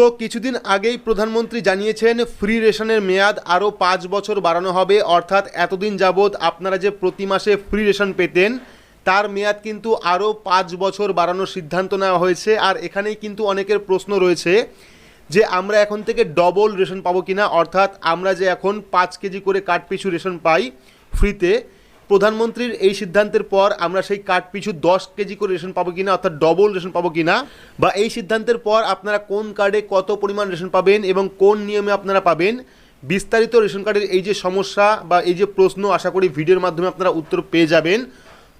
তো কিছুদিন আগেই প্রধানমন্ত্রী জানিয়েছেন, ফ্রি রেশনের মেয়াদ আরও পাঁচ বছর বাড়ানো হবে। অর্থাৎ এতদিন যাবৎ আপনারা যে প্রতি মাসে ফ্রি রেশন পেতেন, তার মেয়াদ কিন্তু আরও পাঁচ বছর বাড়ানোর সিদ্ধান্ত নেওয়া হয়েছে। আর এখানেই কিন্তু অনেকের প্রশ্ন রয়েছে যে, আমরা এখন থেকে ডবল রেশন পাবো কিনা? অর্থাৎ আমরা যে এখন পাঁচ কেজি করে কাঠ পিছু রেশন পাই ফ্রিতে প্রধানমন্ত্রীর এই সিদ্ধান্তের পর আমরা সেই কাঠ পিছু দশ কেজি করে রেশন পাবো কিনা, অর্থাৎ ডবল রেশন পাবো কিনা, বা এই সিদ্ধান্তের পর আপনারা কোন কার্ডে কত পরিমাণ রেশন পাবেন এবং কোন নিয়মে আপনারা পাবেন, বিস্তারিত রেশন কার্ডের এই যে সমস্যা বা এই যে প্রশ্ন, আশা করি ভিডিওর মাধ্যমে আপনারা উত্তর পেয়ে যাবেন।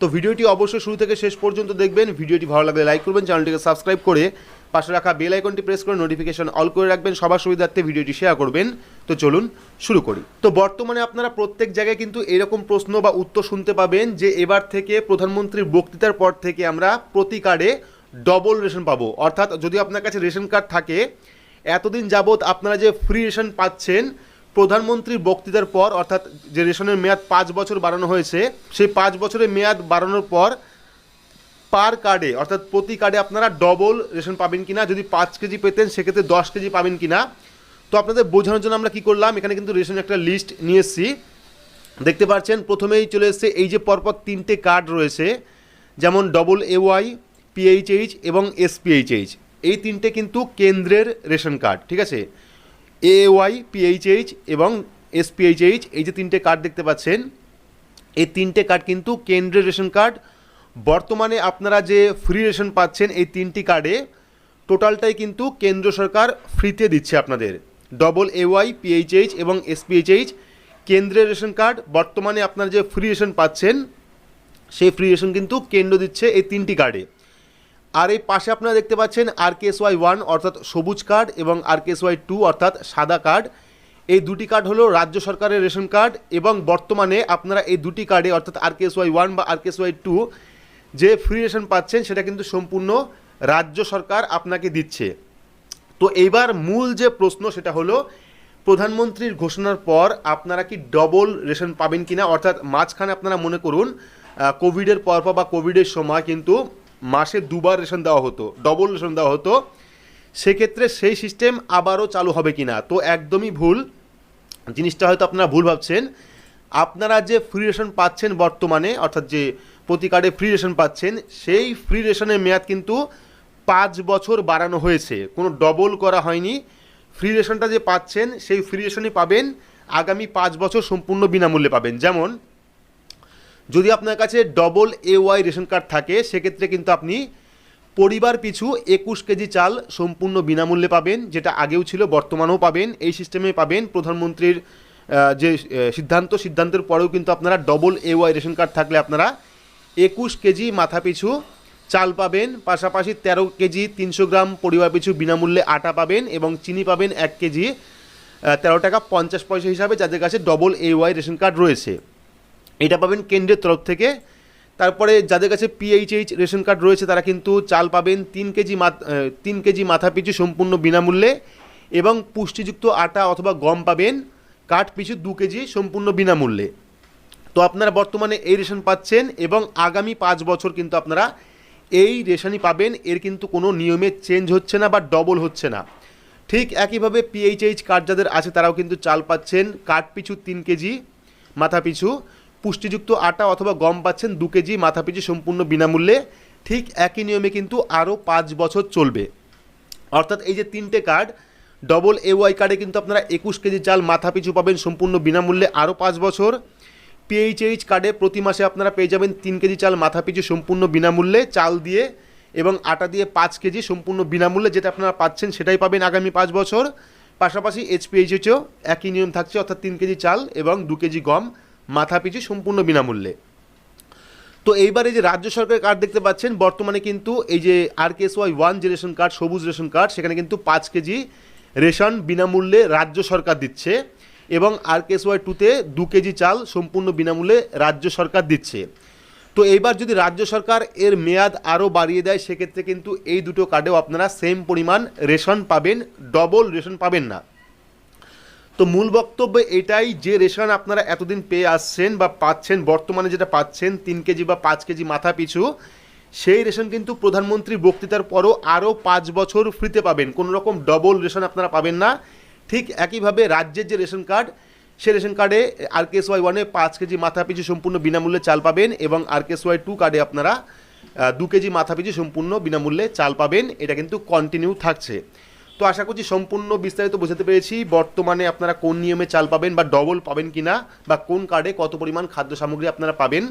তো ভিডিওটি অবশ্যই শুরু থেকে শেষ পর্যন্ত দেখবেন, ভিডিওটি ভালো লাগলে লাইক করবেন, চ্যানেলটিকে সাবস্ক্রাইব করে পাশে রাখা বেল আইকনটি প্রেস করে নোটিফিকেশন অল করে রাখবেন, সবার সুবিধার্থে ভিডিওটি শেয়ার করবেন। তো চলুন শুরু করি। তো বর্তমানে আপনারা প্রত্যেক জায়গায় কিন্তু এরকম প্রশ্ন বা উত্তর শুনতে পাবেন যে এবার থেকে প্রধানমন্ত্রীর বক্তৃতার পর থেকে আমরা প্রতি কার্ডে ডবল রেশন পাবো। অর্থাৎ যদি আপনার কাছে রেশন কার্ড থাকে, এতদিন যাবৎ আপনারা যে ফ্রি রেশন পাচ্ছেন, প্রধানমন্ত্রীর বক্তৃতার পর, অর্থাৎ যে রেশনের মেয়াদ পাঁচ বছর বাড়ানো হয়েছে, সেই পাঁচ বছরের মেয়াদ বাড়ানোর পর পার কার্ডে অর্থাৎ প্রতি কার্ডে আপনারা ডবল রেশন পাবেন কিনা, যদি পাঁচ কেজি পেতেন, সেক্ষেত্রে দশ কেজি পাবেন কিনা তো আপনাদের বোঝানোর জন্য আমরা কি করলাম? এখানে কিন্তু রেশনের একটা লিস্ট নিয়ে এসেছি। দেখতে পাচ্ছেন, প্রথমেই চলে এসেছে এই যে পরপর তিনটে কার্ড রয়েছে, যেমন ডবল এ ওয়াই পিএইচএইচ এবং এসপিএইচএইচ এই তিনটে কিন্তু কেন্দ্রের রেশন কার্ড ঠিক আছে? এ ওয়াই পিএইচএইচ এবং এসপিএইচএইচ এই যে তিনটে কার্ড দেখতে পাচ্ছেন, এই তিনটে কার্ড কিন্তু কেন্দ্রের রেশন কার্ড বর্তমানে আপনারা যে ফ্রি রেশন পাচ্ছেন এই তিনটি কার্ডে টোটালটাই কিন্তু কেন্দ্র সরকার ফ্রিতে দিচ্ছে আপনাদের। ডবল এওয়াই পিএইচএইচ এবং এসপিএইচএইচ কেন্দ্রের রেশন কার্ড, বর্তমানে আপনারা যে ফ্রি রেশন পাচ্ছেন, সেই ফ্রি রেশন কিন্তু কেন্দ্র দিচ্ছে এই তিনটি কার্ডে আর এই পাশে আপনারা দেখতে পাচ্ছেন আর কেস ওয়াই ওয়ান অর্থাৎ সবুজ কার্ড এবং আর কেস ওয়াই টু অর্থাৎ সাদা কার্ড এই দুটি কার্ড হলো রাজ্য সরকারের রেশন কার্ড এবং বর্তমানে আপনারা এই দুটি কার্ডে অর্থাৎ আর কেস ওয়াই ওয়ান বা R K S Y two যে ফ্রি রেশন পাচ্ছেন, সেটা কিন্তু সম্পূর্ণ রাজ্য সরকার আপনাকে দিচ্ছে। তো এইবার মূল যে প্রশ্ন সেটা হলো, প্রধানমন্ত্রীর ঘোষণার পর আপনারা কি ডবল রেশন পাবেন কিনা? অর্থাৎ মাঝখানে আপনারা মনে করুন কোভিডের পরপর বা কোভিডের সময় কিন্তু মাসে দুবার রেশন দেওয়া হতো ডবল রেশন দেওয়া হতো। সেক্ষেত্রে সেই সিস্টেম আবারও চালু হবে কিনা? তো একদমই ভুল। জিনিসটা হয়তো আপনারা ভুল ভাবছেন। আপনারা যে ফ্রি রেশন পাচ্ছেন বর্তমানে, অর্থাৎ যে প্রতি কার্ডে ফ্রি রেশন পাচ্ছেন, সেই ফ্রি রেশনের মেয়াদ কিন্তু পাঁচ বছর বাড়ানো হয়েছে। কোনো ডবল করা হয়নি। ফ্রি রেশনটা যে পাচ্ছেন, সেই ফ্রি রেশনই পাবেন। আগামী পাঁচ বছর সম্পূর্ণ বিনামূল্যে পাবেন। যেমন, যদি আপনার কাছে double A Y ration card থাকে, সেক্ষেত্রে কিন্তু আপনি পরিবার পিছু একুশ কেজি চাল সম্পূর্ণ বিনামূল্যে পাবেন, যেটা আগেও ছিল, বর্তমানেও পাবেন। এই সিস্টেমে পাবেন। প্রধানমন্ত্রীর যে সিদ্ধান্ত, সিদ্ধান্তের পরেও কিন্তু আপনারা double A Y ration card থাকলে আপনারা একুশ কেজি মাথা পিছু চাল পাবেন, পাশাপাশি তেরো কেজি তিনশো গ্রাম পরিবার পিছু বিনামূল্যে আটা পাবেন এবং চিনি পাবেন এক কেজি। তেরো টাকা পঞ্চাশ পয়সা হিসাবে যাদের কাছে double A Y ration card রয়েছে। এটা পাবেন কেন্দ্রের তরফ থেকে। তারপরে যাদের কাছে পিএইচএইচ রেশন কার্ড রয়েছে, তারা কিন্তু চাল পাবেন তিন কেজি তিন কেজি মাথা পিছু সম্পূর্ণ বিনামূল্যে এবং পুষ্টিযুক্ত আটা অথবা গম পাবেন, কাঠ পিছু দু কেজি সম্পূর্ণ বিনামূল্যে। তো আপনারা বর্তমানে এই রেশন পাচ্ছেন এবং আগামী পাঁচ বছর কিন্তু আপনারা এই রেশনই পাবেন, এর কিন্তু কোনো নিয়মে চেঞ্জ হচ্ছে না বা ডবল হচ্ছে না। ঠিক একইভাবে পিএইচএইচ কার্ড যাদের আছে তারাও কিন্তু চাল পাচ্ছেন, কাঠ পিছু তিন কেজি, মাথা পিছু পুষ্টিযুক্ত আটা অথবা গম পাচ্ছেন দু কেজি, মাথা পিছু সম্পূর্ণ বিনামূল্যে। ঠিক একই নিয়মে কিন্তু আরও পাঁচ বছর চলবে। অর্থাৎ এই যে তিনটে কার্ড ডবল এ ওয়াই কার্ডে কিন্তু আপনারা একুশ কেজি চাল মাথা পিছু পাবেন সম্পূর্ণ বিনামূল্যে আরও পাঁচ বছর। পিএইচএইচ কার্ডে প্রতি মাসে আপনারা পেয়ে যাবেন তিন কেজি চাল, মাথা পিছু সম্পূর্ণ বিনামূল্যে, চাল দিয়ে এবং আটা দিয়ে পাঁচ কেজি সম্পূর্ণ বিনামূল্যে যেটা আপনারা পাচ্ছেন সেটাই পাবেন আগামী পাঁচ বছর। পাশাপাশি এইচপিএইচেও একই নিয়ম থাকছে, অর্থাৎ তিন কেজি চাল এবং দু কেজি গম, মাথা পিছু সম্পূর্ণ বিনামূল্যে। তো এইবার এই যে রাজ্য সরকারের কার্ড দেখতে পাচ্ছেন, বর্তমানে কিন্তু এই যে R K S Y one যে রেশন কার্ড সবুজ রেশন কার্ড সেখানে কিন্তু পাঁচ কেজি রেশন বিনামূল্যে রাজ্য সরকার দিচ্ছে। এবং আর কেস ওয়াই টুতে দু কেজি চাল সম্পূর্ণ বিনামূল্যে রাজ্য সরকার দিচ্ছে। তো এইবার যদি রাজ্য সরকার এর মেয়াদ আরও বাড়িয়ে দেয়, সেক্ষেত্রে কিন্তু এই দুটো কার্ডেও আপনারা সেম পরিমাণ রেশন পাবেন ডবল রেশন পাবেন না। তো মূল বক্তব্য এটাই যে রেশন আপনারা এতদিন পেয়ে আসছেন বা পাচ্ছেন, বর্তমানে যেটা পাচ্ছেন, তিন কেজি বা পাঁচ কেজি মাথা পিছু, সেই রেশন কিন্তু প্রধানমন্ত্রী বক্তৃতার পরও আরও পাঁচ বছর ফ্রিতে পাবেন। কোনো রকম ডবল রেশন আপনারা পাবেন না। ঠিক একইভাবে রাজ্যের যে রেশন কার্ড সে রেশন কার্ডে আর কে ওয়াই ওয়ানে পাঁচ কেজি মাথা পিছু সম্পূর্ণ বিনামূল্যে চাল পাবেন এবং আর কে ওয়াই টু কার্ডে আপনারা দু কেজি মাথা পিছু সম্পূর্ণ বিনামূল্যে চাল পাবেন। এটা কিন্তু কন্টিনিউ থাকছে। তো আশা করছি সম্পূর্ণ বিস্তারিত বোঝাতে পেরেছি, বর্তমানে আপনারা কোন নিয়মে চাল পাবেন বা ডবল পাবেন কিনা বা কোন কার্ডে কত পরিমাণ খাদ্য সামগ্রী আপনারা পাবেন।